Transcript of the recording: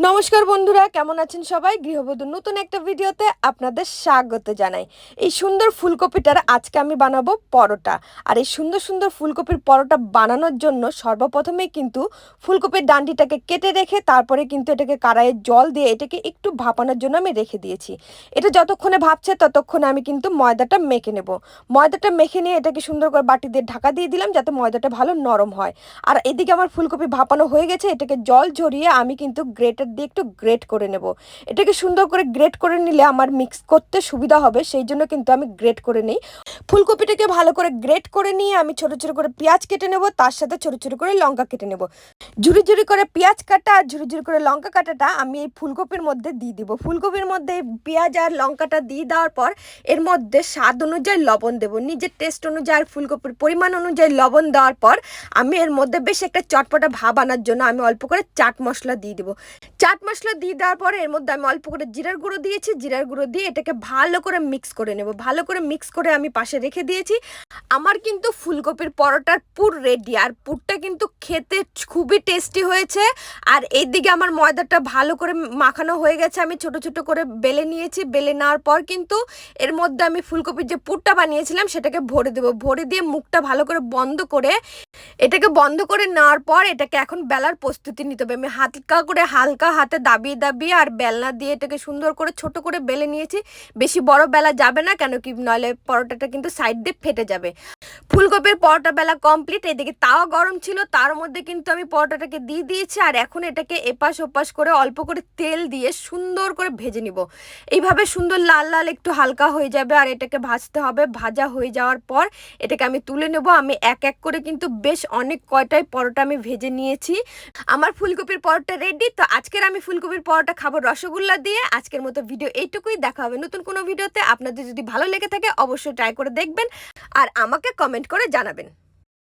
নমস্কার বন্ধুরা, কেমন আছেন সবাই? গৃহবধূর নতুন একটা ভিডিওতে আপনাদের স্বাগত জানাই। এই সুন্দর ফুলকপিটার আজকে আমি বানাবো পরোটা। আর এই সুন্দর সুন্দর ফুলকপির পরোটা বানানোর জন্য সর্বপ্রথমেই কিন্তু ফুলকপির ডান্ডিটাকে কেটে রেখে, তারপরে কিন্তু এটাকে কড়াইয়ে জল দিয়ে এটাকে একটু ভাপানোর জন্য আমি রেখে দিয়েছি। এটা যতক্ষণে ভাবছে ততক্ষণে আমি কিন্তু ময়দাটা মেখে নেব। ময়দাটা মেখে নিয়ে এটাকে সুন্দর করে বাটি দিয়ে ঢাকা দিয়ে দিলাম, যাতে ময়দাটা ভালো নরম হয়। আর এদিকে আমার ফুলকপি ভাপানো হয়ে গেছে, এটাকে জল ঝরিয়ে আমি কিন্তু গ্রেটার দিয়ে একটু গ্রেট করে নেব। এটাকে সুন্দর করে গ্রেট করে নিলে আমার মিক্স করতে সুবিধা হবে, সেই জন্য কিন্তু আমি গ্রেট করে নিই। ফুলকপিটাকে ভালো করে গ্রেট করে নিয়ে আমি ছোট ছোট করে পেঁয়াজ কেটে নেব, তার সাথে ছোট ছোট করে লঙ্কা কেটে নেব। ঝুড়ি ঝুড়ি করে পেঁয়াজ কাটা আর ঝুড়ি ঝুড়ি করে লঙ্কা কাটাটা আমি এই ফুলকপির মধ্যে দিয়ে দিব। ফুলকপির মধ্যে পেঁয়াজ আর লঙ্কাটা দিয়ে দেওয়ার পর এর মধ্যে স্বাদ অনুযায়ী লবণ দেবো। নিজের টেস্ট অনুযায়ী আর ফুলকপির পরিমাণ অনুযায়ী লবণ দেওয়ার পর আমি এর মধ্যে বেশ একটা চটপটা ভাব আনার জন্য আমি অল্প করে চাট মশলা দিয়ে দেবো। চাট মশলা দিয়ে দেওয়ার পরে এর মধ্যে আমি অল্প করে জিরার গুঁড়ো দিয়েছি। জিরার গুঁড়ো দিয়ে এটাকে ভালো করে মিক্স করে নেব। ভালো করে মিক্স করে আমি পাশে রেখে দিয়েছি। আমার কিন্তু ফুলকপির পরোটার পুর রেডি আর পুরটা কিন্তু খেতে খুবই টেস্টি হয়েছে। আর এই দিকে আমার ময়দাটা ভালো করে মাখানো হয়ে গেছে। আমি ছোট ছোট করে বেলে নিয়েছি। বেলে নেওয়ার পর কিন্তু এর মধ্যে আমি ফুলকপির যে পুরটা বানিয়েছিলাম, সেটাকে ভরে দেবো। ভরে দিয়ে মুখটা ভালো করে বন্ধ করে, এটাকে বন্ধ করে নেওয়ার পর এটাকে এখন বেলার প্রস্তুতি নিতে হবে। আমি হালকা করে হালকা হাতে দাবিয়ে দাবিয়ে আর বেলনা দিয়ে এটাকে সুন্দর করে ছোট করে বেলে নিয়েছি। বেশি বড় বেলা যাবে না কেন কি নলে পরোটাটা কিন্তু সাইড দিয়ে ফেটে যাবে। ফুলকপির পরোটা বেলা কমপ্লিট এদিকে তাওয়া গরম ছিল, তার মধ্যে কিন্তু আমি পরোটাটাকে দিয়ে দিয়েছি আর এখন এটাকে এপাশ ওপাশ করে অল্প করে তেল দিয়ে সুন্দর করে ভেজে নিব। এইভাবে সুন্দর লাল লাল একটু হালকা হয়ে যাবে আর এটাকে ভাজতে হবে। ভাজা হয়ে যাওয়ার পর এটাকে আমি তুলে নেব। আমি এক এক করে কিন্তু বেশ অনেক কয়টাই পরোটা আমি ভেজে নিয়েছি। আমার ফুলকপির পরোটা রেডি তো আজকের আমি ফুলকপির পরোটা খাব রসগোল্লা দিয়ে। আজকের মতো ভিডিও এইটুকুই, দেখা হবে নতুন কোনো ভিডিওতে আপনাদের যদি ভালো লেগে থাকে, অবশ্যই ট্রাই করে দেখবেন। আর আমাকে কমেন্ট করে জানাবেন।